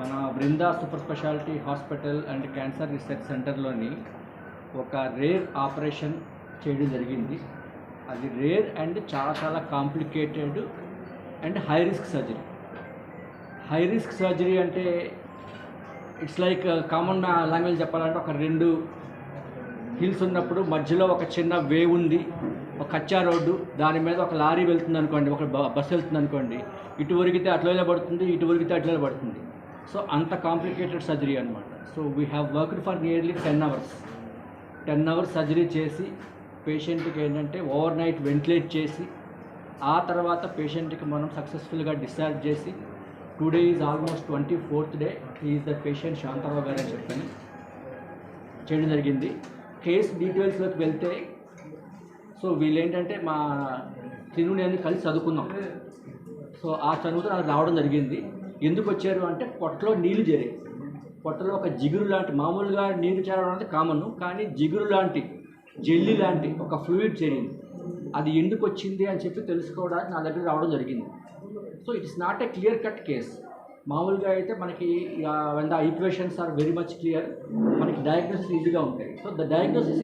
మన Brinda super speciality hospital and cancer research సెంటర్లోని ఒక rare operation చేయడం జరిగింది. అది రేర్ అండ్ చాలా చాలా complicated and high risk surgery. High risk surgery అంటే ఇట్స్ లైక్ కామన్ లాంగ్వేజ్ చెప్పాలంటే ఒక రెండు హిల్స్ ఉన్నప్పుడు మధ్యలో ఒక చిన్న వేవ్ ఉంది. ఒక కచ్చా రోడ్డు దాని మీద ఒక లారీ వెళ్తుంది అనుకోండి ఒక బ- బస్సు వెళ్తుంది అనుకోండి ఇటు వరిగితే అట్లనే పడుతుంది ఇటు వరిగితే అట్లనే పడుతుంది. సో అంత కాంప్లికేటెడ్ సర్జరీ అనమాట so we have worked for nearly ten hours ten hours surgery చేసి పేషెంట్కి ఏంటంటే ఓవర్ నైట్ వెంటిలేట్ చేసి ఆ తర్వాత పేషెంట్కి మనం సక్సెస్ఫుల్గా డిశ్చార్జ్ చేసి today is almost twenty fourth day is the patient Shantarao గారు అని చెప్పని చేయడం జరిగింది. కేస్ డీటెయిల్స్లోకి వెళ్తే సో వీళ్ళేంటంటే మా తిను నేను కలిసి చదువుకున్నాం. సో ఆ చదువుతో నాకు రావడం జరిగింది. ఎందుకు వచ్చారు అంటే పొట్టలో నీళ్ళు చేరాయి పొట్టలో ఒక జిగురు లాంటి మామూలుగా నీరు చేరడం అనేది కామన్ కానీ జిగురు లాంటి జెల్లీ లాంటి ఒక ఫ్లూయిడ్ చేరింది అది ఎందుకు వచ్చింది అని చెప్పి తెలుసుకోవడానికి నా దగ్గర రావడం జరిగింది. So it's not a clear cut case. మామూలుగా అయితే మనకి when the equations are very much clear మనకి డయాగ్నోసిస్ ఈజీగా ఉంటాయి. So the diagnosis